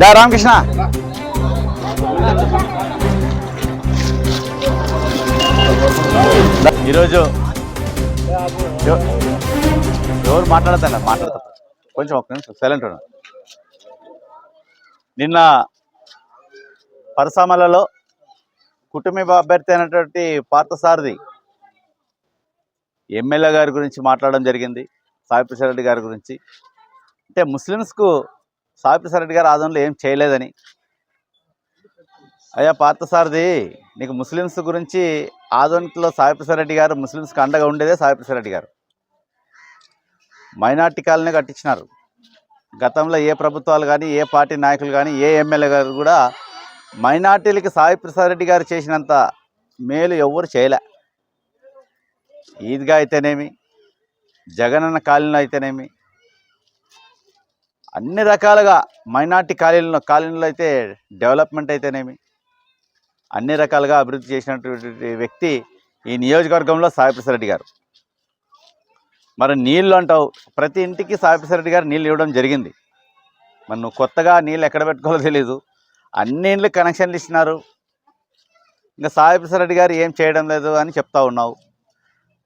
దా రామకృష్ణ. ఈరోజు ఎవరు మాట్లాడతాను మాట్లాడతా కొంచెం ఒక్క నిమిషం సైలెంట్ ఉన్నా నిన్న పరసామలలో కుటుంబ అభ్యర్థి అయినటువంటి పార్థసారథి ఎమ్మెల్యే గారి గురించి మాట్లాడడం జరిగింది సాయి ప్రసాద్ రెడ్డి గారి గురించి. అంటే ముస్లిమ్స్కు సాయి ప్రసాద్ గారు ఆదంలో ఏం చేయలేదని. అయ్యా పార్థసారథి నీకు ముస్లిమ్స్ గురించి ఆధునికలో సాయి ప్రసాద్ రెడ్డి గారు ముస్లిమ్స్కి అండగా ఉండేదే సాయి ప్రసాద్ రెడ్డి గారు. మైనార్టీ కాలనీ కట్టించినారు. గతంలో ఏ ప్రభుత్వాలు కానీ ఏ పార్టీ నాయకులు కానీ ఏ ఎమ్మెల్యే గారు కూడా మైనార్టీలకి సాయి ప్రసాద్ రెడ్డి గారు చేసినంత మేలు ఎవ్వరు చేయలే. ఈద్గా అయితేనేమి జగనన్న కాలనీలో అయితేనేమి అన్ని రకాలుగా మైనార్టీ కాలనీలో కాలనీలో అయితే డెవలప్మెంట్ అయితేనేమి అన్ని రకాలుగా అభివృద్ధి చేసినటువంటి వ్యక్తి ఈ నియోజకవర్గంలో సాయిప్రసాద్ రెడ్డి గారు. మరి నీళ్ళు అంటావు ప్రతి ఇంటికి సాయిప్రసాద్ రెడ్డి గారు నీళ్ళు ఇవ్వడం జరిగింది. మరి నువ్వు కొత్తగా నీళ్ళు ఎక్కడ పెట్టుకోవాలో తెలీదు అన్ని ఇండ్లు కనెక్షన్లు ఇచ్చినారు. ఇంకా సాయిప్రసాద్ రెడ్డి గారు ఏం చేయడం లేదు అని చెప్తా ఉన్నావు.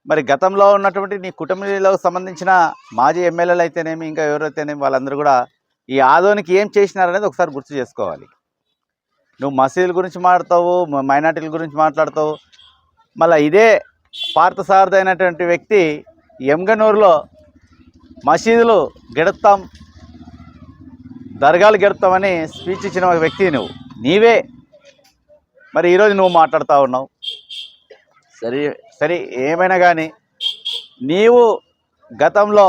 మరి గతంలో ఉన్నటువంటి నీ కుటుంబంలో సంబంధించిన మాజీ ఎమ్మెల్యేలు అయితేనేమి ఇంకా ఎవరైతేనేమి వాళ్ళందరూ కూడా ఈ ఆదోనికి ఏం చేసినారనేది ఒకసారి గుర్తు చేసుకోవాలి. నువ్వు మసీదుల గురించి మాట్లాడతావు మైనార్టీల గురించి మాట్లాడతావు. మళ్ళీ ఇదే పార్థసారథైనటువంటి వ్యక్తి ఎంగనూరులో మసీదులు గెడుతాం దర్గాలు గెడుతామని స్పీచ్ ఇచ్చిన ఒక వ్యక్తి నువ్వు. నీవే. మరి ఈరోజు నువ్వు మాట్లాడుతూ ఉన్నావు. సరే సరే ఏమైనా కానీ నీవు గతంలో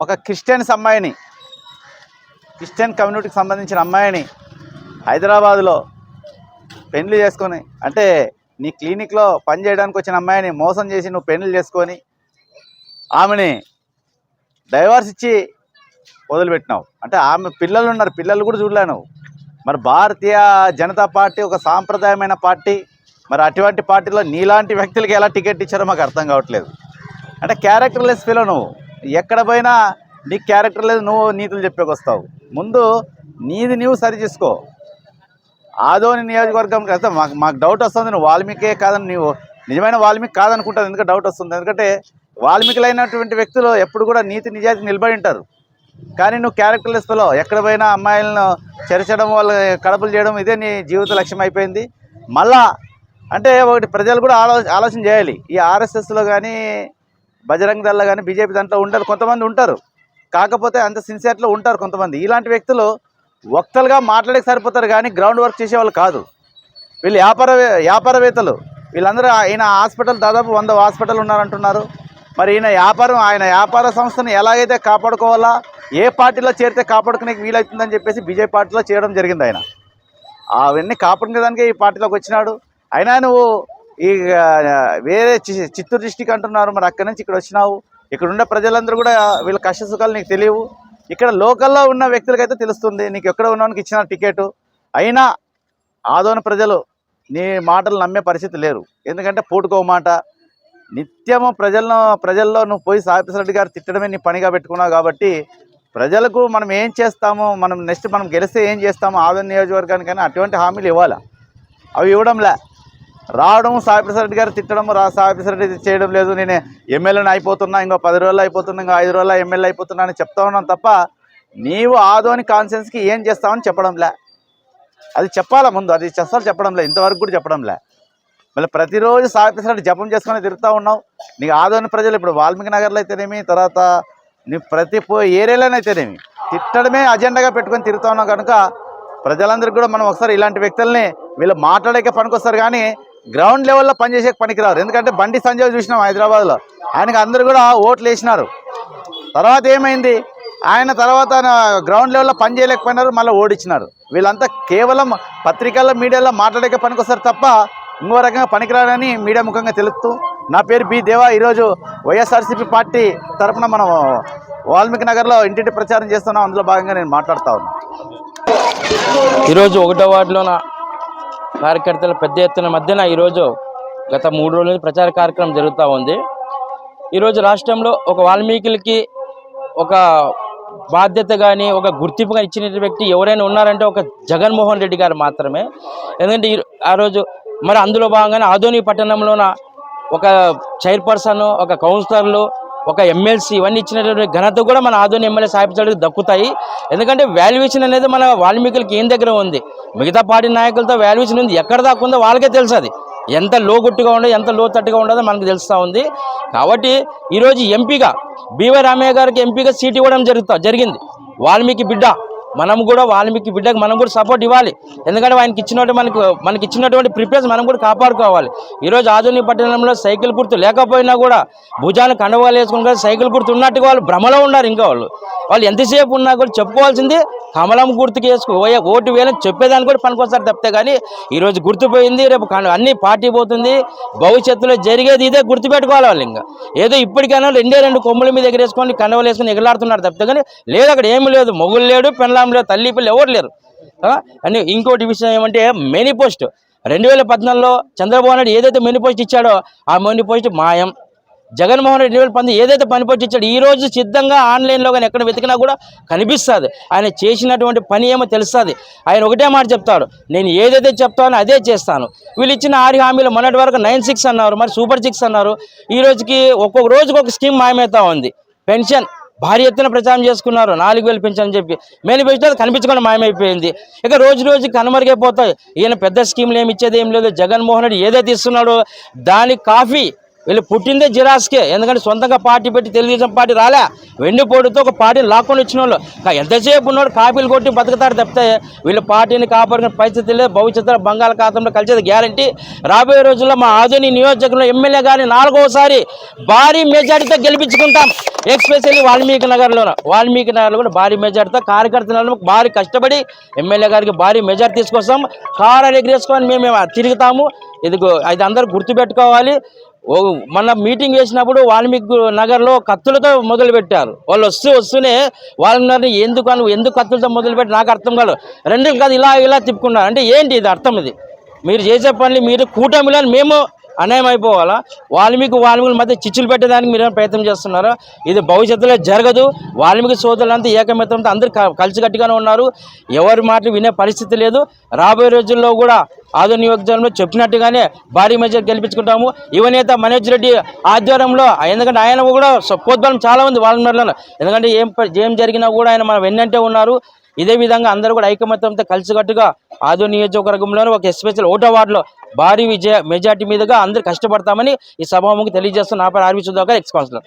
ఒక క్రిస్టియన్స్ అమ్మాయిని క్రిస్టియన్ కమ్యూనిటీకి సంబంధించిన అమ్మాయిని హైదరాబాదులో పెళ్ళి చేసుకొని అంటే నీ క్లినిక్లో పనిచేయడానికి వచ్చిన అమ్మాయిని మోసం చేసి నువ్వు పెళ్ళి చేసుకొని ఆమెని డైవర్స్ ఇచ్చి వదిలిపెట్టినావు. అంటే ఆమె పిల్లలు ఉన్నారు పిల్లలు కూడా చూడలేను మరి భారతీయ జనతా పార్టీ ఒక సాంప్రదాయమైన పార్టీ మరి అటువంటి పార్టీలో నీలాంటి వ్యక్తులకి ఎలా టికెట్ ఇచ్చారో మాకు అర్థం కావట్లేదు. అంటే క్యారెక్టర్లెస్ ఫీలో నువ్వు. ఎక్కడ పోయినా నీకు క్యారెక్టర్ లేదు నువ్వు నీతులు చెప్పేకి వస్తావు ముందు నీది నీవు సరి చేసుకో. ఆదోని నియోజకవర్గం కదా మాకు మాకు డౌట్ వస్తుంది. నువ్వు వాల్మీకే కాదని నువ్వు నిజమైన వాల్మీకి కాదనుకుంటాను ఎందుకంటే డౌట్ వస్తుంది? ఎందుకంటే వాల్మీకులైనటువంటి వ్యక్తులు ఎప్పుడు కూడా నీతి నిజాయితీ నిలబడి ఉంటారు. కానీ నువ్వు క్యారెక్టర్లెస్ ఫీలో ఎక్కడ పోయినా అమ్మాయిలను చెరచడం వాళ్ళ కడపలు చేయడం ఇదే నీ జీవిత లక్ష్యం అయిపోయింది. మళ్ళా అంటే ఒకటి ప్రజలు కూడా ఆలో ఆలోచన చేయాలి. ఈ ఆర్ఎస్ఎస్లో కానీ బజరంగ్ దళలో కానీ బీజేపీ దాంట్లో ఉండరు కొంతమంది ఉంటారు. కాకపోతే అంత సిన్సియర్లో ఉంటారు కొంతమంది. ఇలాంటి వ్యక్తులు వక్తలుగా మాట్లాడక సరిపోతారు కానీ గ్రౌండ్ వర్క్ చేసేవాళ్ళు కాదు. వీళ్ళు వ్యాపార వ్యాపారవేత్తలు. వీళ్ళందరూ ఈయన హాస్పిటల్ దాదాపు వంద హాస్పిటల్ ఉన్నారంటున్నారు. మరి ఈయన వ్యాపారం ఆయన వ్యాపార సంస్థను ఎలాగైతే కాపాడుకోవాలా ఏ పార్టీలో చేరితే కాపాడుకునే వీలవుతుందని చెప్పేసి బీజేపీ పార్టీలో చేయడం జరిగింది ఆయన. అవన్నీ కాపాడుకునేదానికే ఈ పార్టీలోకి వచ్చినాడు. అయినా నువ్వు ఈ వేరే చి- చిత్తూరు డిస్టిక్ అంటున్నారు మరి అక్కడి నుంచి ఇక్కడ వచ్చినావు. ఇక్కడ ఉన్న ప్రజలందరూ కూడా వీళ్ళ కష్ట సుఖాలు నీకు తెలియవు. ఇక్కడ లోకల్లో ఉన్న వ్యక్తులకైతే తెలుస్తుంది నీకు ఎక్కడ ఉన్నవానికి ఇచ్చిన టికెట్. అయినా ఆదోని ప్రజలు నీ మాటలు నమ్మే పరిస్థితి లేరు. ఎందుకంటే పూటుకో మాట. నిత్యము ప్రజలను ప్రజల్లో నువ్వు పోయి సాయిప్రసాద్ రెడ్డి గారు తిట్టడమే నీ పనిగా పెట్టుకున్నావు కాబట్టి ప్రజలకు మనం ఏం చేస్తామో మనం నెక్స్ట్ మనం గెలిస్తే ఏం చేస్తామో ఆదోని నియోజకవర్గానికైనా అటువంటి హామీలు ఇవ్వాలి? అవి ఇవ్వడంలే. రావడం సాయిప్రసాద్ రెడ్డి గారు తిట్టడం రా సాయిప్రసాద్ రెడ్డి చేయడం లేదు. నేను ఎమ్మెల్యేని అయిపోతున్నా ఇంకో పది రోజులు అయిపోతున్నా ఇంకో ఐదు రోజులు ఎమ్మెల్యే అయిపోతున్నా అని చెప్తా ఉన్నాను తప్ప నీవు ఆదోని కాన్సెన్స్కి ఏం చేస్తావని చెప్పడంలే అది చెప్పాలా ముందు? అది చేస్తారు చెప్పడంలే ఇంతవరకు కూడా చెప్పడంలే మళ్ళీ ప్రతిరోజు సాయిప్రసాద్ రెడ్డి జపం చేసుకొని తిరుగుతూ ఉన్నావు. నీకు ఆదోని ప్రజలు ఇప్పుడు వాల్మీకి నగర్లో అయితేనేమి తర్వాత నీ ప్రతి ఏరియాలోనే అయితేనేమి తిట్టడమే అజెండాగా పెట్టుకొని తిరుగుతా ఉన్నావు కనుక ప్రజలందరికీ కూడా మనం ఒకసారి ఇలాంటి వ్యక్తుల్ని వీళ్ళు మాట్లాడేకే పనికొస్తారు కానీ గ్రౌండ్ లెవెల్లో పనిచేసే పనికిరారు. ఎందుకంటే బండి సంజయ్ చూసినాం హైదరాబాద్లో. ఆయనకు అందరూ కూడా ఓట్లు వేసినారు. తర్వాత ఏమైంది? ఆయన తర్వాత గ్రౌండ్ లెవెల్లో పని చేయలేకపోయినారు మళ్ళీ ఓడించినారు వీళ్ళంతా కేవలం పత్రికల్లో మీడియాలో మాట్లాడక పనికొస్తారు తప్ప ఇంకో రకంగా పనికిరారని మీడియా ముఖంగా తెలుపుతూ నా పేరు బి దేవా. ఈరోజు వైఎస్ఆర్సీపీ పార్టీ తరఫున మనం వాల్మీకి నగర్లో ఇంటింటి ప్రచారం చేస్తున్నాం. అందులో భాగంగా నేను మాట్లాడుతా ఉన్నాను ఈరోజు ఒకటో వార్డులోన కార్యకర్తల పెద్ద ఎత్తున మధ్యన ఈరోజు గత మూడు రోజుల ప్రచార కార్యక్రమం జరుగుతూ ఉంది. ఈరోజు రాష్ట్రంలో ఒక వాల్మీకులకి ఒక బాధ్యత కానీ ఒక గుర్తింపుగా ఇచ్చిన వ్యక్తి ఎవరైనా ఉన్నారంటే ఒక జగన్మోహన్ రెడ్డి గారు మాత్రమే. ఎందుకంటే ఈ- ఆ రోజు మరి అందులో భాగంగానే ఆధునిక పట్టణంలోన ఒక చైర్పర్సన్ ఒక కౌన్సిలర్లు ఒక ఎమ్మెల్సీ ఇవన్నీ ఇచ్చినటువంటి ఘనత కూడా మన ఆదోని ఎమ్మెల్యే సాహిబ్ దక్కుతాయి. ఎందుకంటే వాల్యుయేషన్ అనేది మన వాల్మీకులకి ఏం దగ్గర ఉంది? మిగతా పార్టీ నాయకులతో వాల్యుయేషన్ ఉంది. ఎక్కడ దాకా ఉందో వాళ్ళకే తెలుసు అది ఎంత లోగుట్టుగా ఉండదు ఎంత లోతట్టుగా ఉండదో మనకు తెలుస్తూ ఉంది. కాబట్టి ఈరోజు ఎంపీగా బీవై రామయ్య గారికి ఎంపీగా సీట్ ఇవ్వడం జరుగుతా జరిగింది. వాల్మీకి బిడ్డ మనం కూడా వాల్మీకి బిడ్డకు మనం కూడా సపోర్ట్ ఇవ్వాలి. ఎందుకంటే ఆయనకి ఇచ్చినటువంటి మనకు మనకి ఇచ్చినటువంటి ప్రిపేర్స్ మనం కూడా కాపాడుకోవాలి. ఈరోజు ఆధునిక పట్టణంలో సైకిల్ గుర్తు లేకపోయినా కూడా భుజాన్ని కండవాలు వేసుకుని సైకిల్ గుర్తు ఉన్నట్టుగా వాళ్ళు భ్రమలో ఉన్నారు ఇంకా వాళ్ళు. వాళ్ళు ఎంతసేపు ఉన్నా కూడా చెప్పుకోవాల్సింది కమలం గుర్తుకి వేసుకో ఓటు వేయాలని చెప్పేదానికి కూడా పనికొస్తారు తప్పితే కానీ ఈరోజు గుర్తుపోయింది రేపు అన్ని పార్టీ పోతుంది భవిష్యత్తులో జరిగేది ఇదే గుర్తుపెట్టుకోవాలి వాళ్ళు ఇంకా. ఏదో ఇప్పటికైనా రెండే రెండు కొమ్ముల మీద ఎగరేసుకొని కండవలు వేసుకొని ఎగలాడుతున్నారు తప్పితే కానీ లేదు అక్కడ ఏమీ లేదు. మొగులు లేడు పెన్లా లేదు తల్లి పిల్లలు ఎవరు లేరు. అని ఇంకోటి విషయం ఏమంటే మెనీ పోస్ట్ రెండు వేల పద్నాలుగులో చంద్రబాబు నాయుడు ఏదైతే మెనీ పోస్ట్ ఇచ్చాడో ఆ మెనీ పోస్ట్ మాయం. జగన్మోహన్ రెడ్డి రెండు వేల పంతొమ్మిది ఏదైతే పని పోస్ట్ ఇచ్చాడు ఈ రోజు సిద్ధంగా ఆన్లైన్లో కానీ ఎక్కడ వెతికినా కూడా కనిపిస్తుంది. ఆయన చేసినటువంటి పని ఏమో తెలుస్తుంది. ఆయన ఒకటే మాట చెప్తాడు. నేను ఏదైతే చెప్తానో అదే చేస్తాను. వీళ్ళు ఇచ్చిన ఆరు హామీలు మొన్నటి వరకు నైన్ సిక్స్ అన్నారు మరి సూపర్ సిక్స్ అన్నారు. ఈ రోజుకి ఒక్కొక్క రోజుకి ఒక స్కీమ్ మాయమవుతా ఉంది. పెన్షన్. భారీ ఎత్తున ప్రచారం చేసుకున్నారు. నాలుగు వేలు పెంచని చెప్పి. మేనిఫెస్టో కనిపించకుండా మాయమైపోయింది. ఇక రోజు రోజు కనుమరుగైపోతాయి. ఈయన పెద్ద స్కీమ్లు ఏమి ఇచ్చేది ఏం లేదు. జగన్మోహన్ రెడ్డి ఏదైతే ఇస్తున్నాడో దాని కాఫీ వీళ్ళు పుట్టిందే జిరాస్కే. ఎందుకంటే సొంతంగా పార్టీ పెట్టి తెలుగుదేశం పార్టీ రాలే. వెండిపోటుతో ఒక పార్టీని లాక్కొని వచ్చిన వాళ్ళు ఎంతసేపు ఉన్నాడు కాపీలు కొట్టి బతుకుతారు తప్పితే వీళ్ళు పార్టీని కాపాడుకునే పరిస్థితి లేదు. భవిష్యత్తులో బంగాళాఖాతంలో కలిసేది గ్యారంటీ. రాబోయే రోజుల్లో మా ఆధుని నియోజకవర్గంలో ఎమ్మెల్యే గారిని నాలుగోసారి భారీ మెజారిటీతో గెలిపించుకుంటాం. ఎక్స్పెషల్లీ వాల్మీకి నగర్లో వాల్మీకి నగర్లో కూడా భారీ మెజార్టీతో కార్యకర్తలను భారీ కష్టపడి ఎమ్మెల్యే గారికి భారీ మెజార్టీ తీసుకొస్తాం. కారు ఎగిరేసుకొని మేము తిరుగుతాము. ఇది ఇది అందరూ గుర్తుపెట్టుకోవాలి. మొన్న మీటింగ్ చేసినప్పుడు వాల్మీకి నగర్లో కత్తులతో మొదలు పెట్టారు వాళ్ళు వస్తూ వస్తూనే వాళ్ళని ఎందుకు అని ఎందుకు కత్తులతో మొదలుపెట్టి నాకు అర్థం కాదు. రెండు కాదు ఇలా ఇలా తిప్పుకున్నారు. అంటే ఏంటి ఇది అర్థం ఇది? మీరు చేసే పనులు మీరు కూటమిలో మేము అన్యాయం అయిపోవాలా వాల్మీకి వాల్మీకుల మధ్య చిచ్చులు పెట్టడానికి మీరు ఏమైనా ప్రయత్నం చేస్తున్నారా? ఇది భవిష్యత్తులో జరగదు. వాల్మీకి సోదరులంతా ఏకమిత్రంతో అందరూ కలిసికట్టుగానే ఉన్నారు. ఎవరి మాటలు వినే పరిస్థితి లేదు. రాబోయే రోజుల్లో కూడా ఆదో నియోజకవర్గంలో చెప్పినట్టుగానే భారీ మెజార్ గెలిపించుకుంటాము. యువనేత మనోజ్ రెడ్డి ఆధ్వర్యంలో ఎందుకంటే ఆయన కూడా పోద్బలం చాలా ఉంది వాల్మీకిలో ఎందుకంటే ఏం ఏం జరిగినా కూడా ఆయన మనం వెన్నంటే ఉన్నారు. ఇదే విధంగా అందరూ కూడా ఐకమత్యంతో కలిసికట్టుగా ఆదో నియోజకవర్గంలోని ఒక ఎస్పెషల్ ఓటో వార్డులో భారీ విజయ మెజార్టీ మీదుగా అందరూ కష్టపడతామని ఈ సభాముఖి తెలియజేస్తున్న నా పేరు ఆర్వి సుధాకర్ ఎక్స్ కౌన్సిలర్.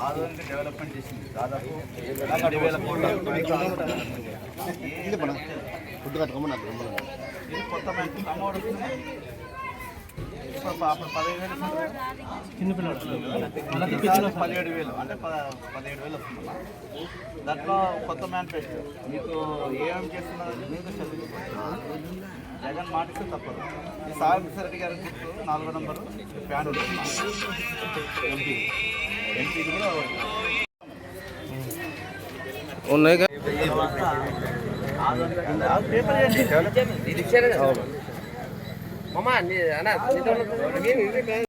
ఆధునిక డెవలప్మెంట్ చేసింది దాదాపు వేల కోట్ల ఇది కొత్త అప్పుడు పదిహేను వేలు వస్తుంది. ఈసారి పదిహేడు వేలు అంటే ప- పదిహేడు వేలు వస్తుందమ్మా దాంట్లో కొత్త మేనిఫెస్టో మీకు ఏమేమి చేస్తున్నారు మీకు చదువు జగన్ మాటిస్తే తప్పదు. ఈ సాగర్ రెడ్డి గారి నాలుగో నంబరు ఫ్యాన్ ఉంటుంది ఎంపీ. ఎంపీ కూడా పేపర్ డెవలప్